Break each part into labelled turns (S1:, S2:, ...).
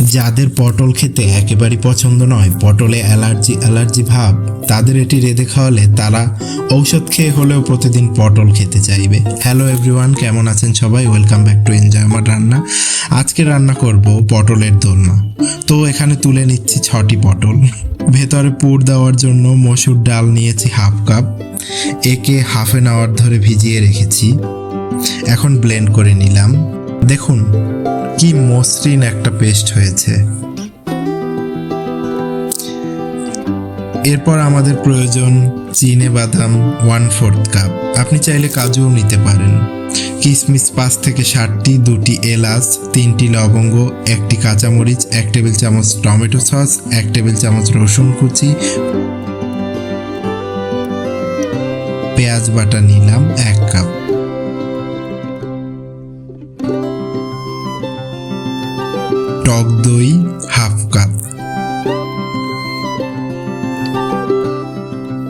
S1: যাদের পটল খেতে একেবারে পছন্দ নয়, পটলে অ্যালার্জি অ্যালার্জি ভাব, তাদের এটি রেঁধে খাওয়ালে তারা ঔষধ খেয়ে হলেও প্রতিদিন পটল খেতে চাইবে। হ্যালো এভরিওয়ান কেমন আছেন সবাই? ওয়েলকাম ব্যাক টু এনজয় আমার রান্না আজকে রান্না করব পটলের দোলমা তো এখানে তুলে নিচ্ছি ছটি পটল। ভেতরে পুর দেওয়ার জন্য মসুর ডাল নিয়েছি হাফ কাপ। একে হাফ এন আওয়ার ধরে ভিজিয়ে রেখেছি। এখন ব্লেন্ড করে নিলাম। দেখুন, কি মসৃণ একটা পেস্ট হয়েছে। এরপর আমাদের প্রয়োজন চিনে বাদাম ওয়ান ফোর্থ কাপ। আপনি চাইলে কাজুও নিতে পারেন। কিশমিশ পাঁচ থেকে ষাটটি দুটি এলাচ, তিনটি লবঙ্গ, একটি কাঁচামরিচ, এক টেবিল চামচ টমেটো সস, এক টেবিল চামচ রসুন কুচি, পেঁয়াজ বাটা নিলাম এক কাপ। টক দই হাফ কাপ।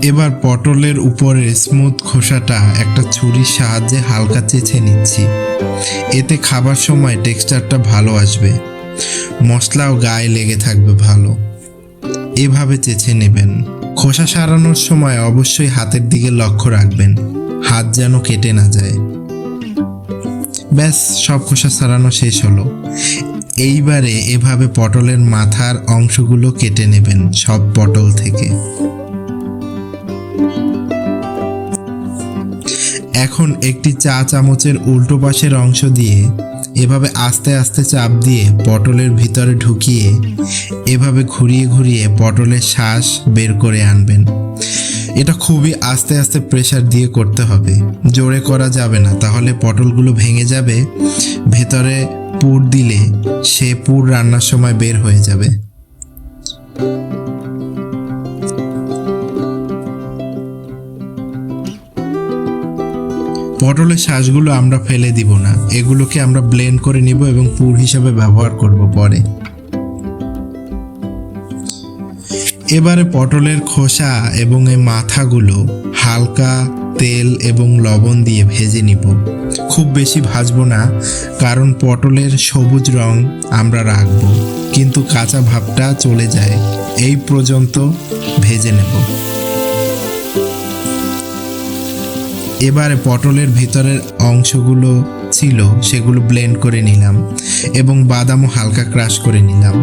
S1: এবার পটলের উপরে স্মুথ খোসাটা একটা ছুরির সাহায্যে হালকা চেঁচে নিচ্ছি। এতে খাবার সময় টেক্সচারটা ভালো আসবে। মশলাও গায়ে লেগে থাকবে ভালো। এভাবে চেঁচে নেবেন। খোসা সারানোর সময় অবশ্যই হাতের দিকে লক্ষ্য রাখবেন। হাত যেন কেটে না যায়। ব্যাস, সব খোসা সারানো শেষ হলো। এইবারে এভাবে পটলের মাথার অংশগুলো কেটে নেবেন সব পটল থেকে। এখন একটি চা চামচের উল্টো পাশের অংশ দিয়ে এভাবে আস্তে আস্তে চাপ দিয়ে পটলের ভিতরে ঢুকিয়ে এভাবে ঘুরিয়ে ঘুরিয়ে পটলের শ্বাস বের করে আনবেন। এটা খুবই আস্তে আস্তে প্রেসার দিয়ে করতে হবে। জোরে করা যাবে না, তাহলে পটলগুলো ভেঙে যাবে, ভেতরে পুর দিলে সে পুর রান্নার সময় বের হয়ে যাবে। পটলের শ্বাসগুলো আমরা ফেলে দিব না। এগুলোকে আমরা ব্লেন্ড করে নিব এবং পুর হিসাবে ব্যবহার করব পরে। এবারে পটলের খোসা এবং এই মাথাগুলো হালকা তেল এবং লবণ দিয়ে ভেজে নিব। খুব বেশি ভাজবো না, কারণ পটলের সবুজ রং আমরা রাখব, কিন্তু কাঁচা ভাবটা চলে যায়। এই পর্যন্ত ভেজে নেব। এবারে পটলের ভিতরের অংশগুলো ছিল, সেগুলো ব্লেন্ড করে নিলাম এবং বাদামও হালকা ক্রাশ করে নিলাম।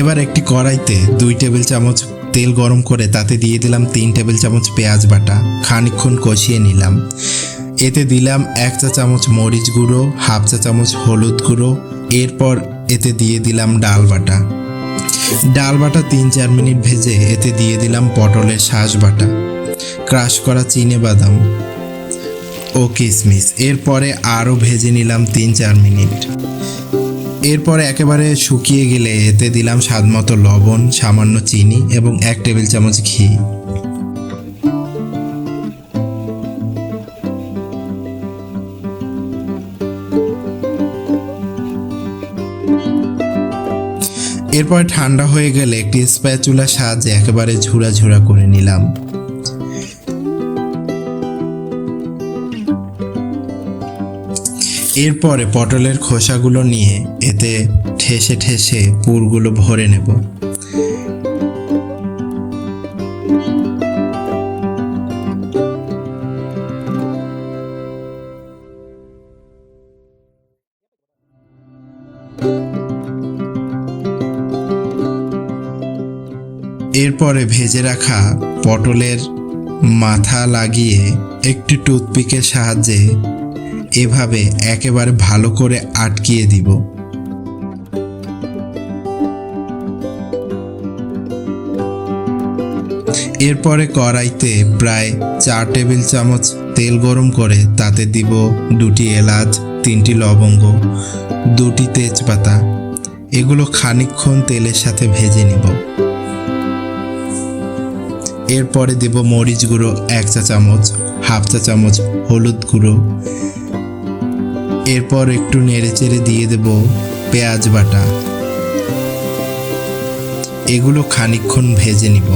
S1: এবার একটি কড়াইতে দুই টেবিল চামচ তেল গরম করে তাতে দিয়ে দিলাম তিন টেবিল চামচ পেঁয়াজ বাটা। খানিকক্ষণ কষিয়ে নিলাম। এতে দিলাম এক চা চামচ মরিচ গুঁড়ো, হাফ চা চামচ হলুদ গুঁড়ো। এরপর এতে দিয়ে দিলাম ডাল বাটা। ডাল বাটা তিন চার মিনিট ভেজে এতে দিয়ে দিলাম পটলের শাঁস বাটা। ক্রাশ করা চিনে বাদাম ও কিশমিশ এরপরে আরও ভেজে নিলাম তিন চার মিনিট। এরপরে একেবারে শুকিয়ে গেলে এতে দিলাম স্বাদ মতো লবণ, সামান্য চিনি এবং এক টেবিল চামচ ঘি। এরপর ঠান্ডা হয়ে গেলে একটি স্প্যাচুলার সাহায্যে একেবারে ঝুরা ঝুরা করে নিলাম। এরপরে পটলের খোসাগুলো নিয়ে এতে ঠেসে ঠেসে পুরগুলো ভরে নেব। এরপরে ভেজে রাখা পটলের মাথা লাগিয়ে একটি টুথপিকের সাহায্যে এভাবে একেবারে ভালো করে আটকিয়ে দিব। এরপরে কড়াইতে প্রায় চার টেবিল চামচ তেল গরম করে তাতে দিব দুটি এলাচ, তিনটি লবঙ্গ, দুটি তেজপাতা। এগুলো খানিকক্ষণ তেলের সাথে ভেজে নিব। এরপরে দেব মরিচ গুঁড়ো এক চা চামচ, হাফ চা চামচ হলুদ গুঁড়ো এরপর একটু নেড়ে চেড়ে দিয়ে দেব পেঁয়াজ বাটা। এগুলো খানিকক্ষণ ভেজে নিব।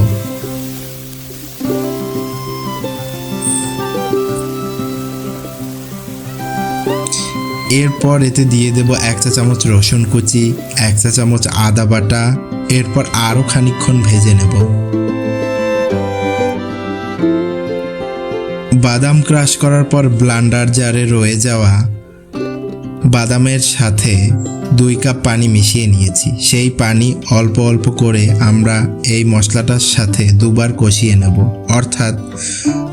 S1: এরপর এতে দিয়ে দেব এক চা চামচ রসুন কুচি, এক চা চামচ আদা বাটা, এরপর আরও খানিকক্ষণ ভেজে নেব। বাদাম ক্রাশ করার পর ব্লান্ডার জারে রয়ে যাওয়া বাদামের সাথে দুই কাপ পানি মিশিয়ে নিয়েছি। সেই পানি অল্প অল্প করে আমরা এই মশলাটার সাথে দুবার কষিয়ে নেব। অর্থাৎ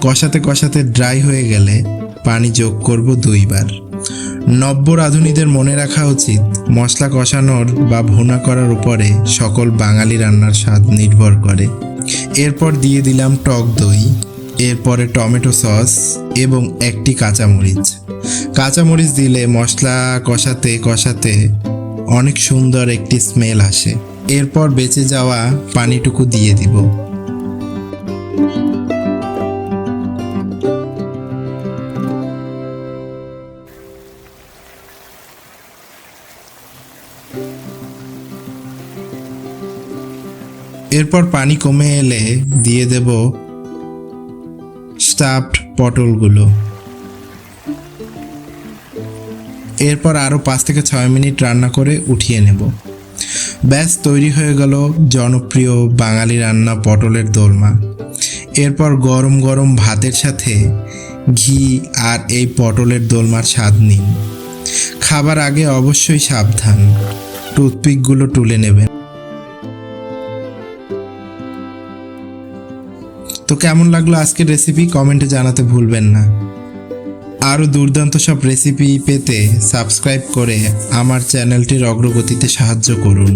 S1: কষাতে কষাতে ড্রাই হয়ে গেলে পানি যোগ করব দুইবার। নব্য রাঁধুনিদের মনে রাখা উচিত, মশলা কষানোর বা ভুনা করার উপরে সকল বাঙালি রান্নার স্বাদ নির্ভর করে। এরপর দিয়ে দিলাম টক দই, এরপরে টমেটো সস এবং একটি কাঁচামরিচ। কাঁচামরিচ দিলে মশলা কষাতে কষাতে অনেক সুন্দর একটি স্মেল আসে। এরপর বেঁচে যাওয়া পানিটুকু দিয়ে দিব। এরপর পানি কমে এলে দিয়ে দেব স্টাফড পটলগুলো। এরপর আরও পাঁচ থেকে ছয় মিনিট রান্না করে উঠিয়ে নেব। ব্যাস, তৈরি হয়ে গেল জনপ্রিয় বাঙালি রান্না পটলের দোলমা। এরপর গরম গরম ভাতের সাথে ঘি আর এই পটলের দোলমার স্বাদ নিন। খাবার আগে অবশ্যই সাবধান, টুথপিকগুলো তুলে নেবেন। তো কেমন লাগল আজকের রেসিপি কমেন্টে জানাতে ভুলবেন না। আরও দুর্দান্ত সব রেসিপি পেতে সাবস্ক্রাইব করে আমার চ্যানেলটির অগ্রগতিতে সাহায্য করুন।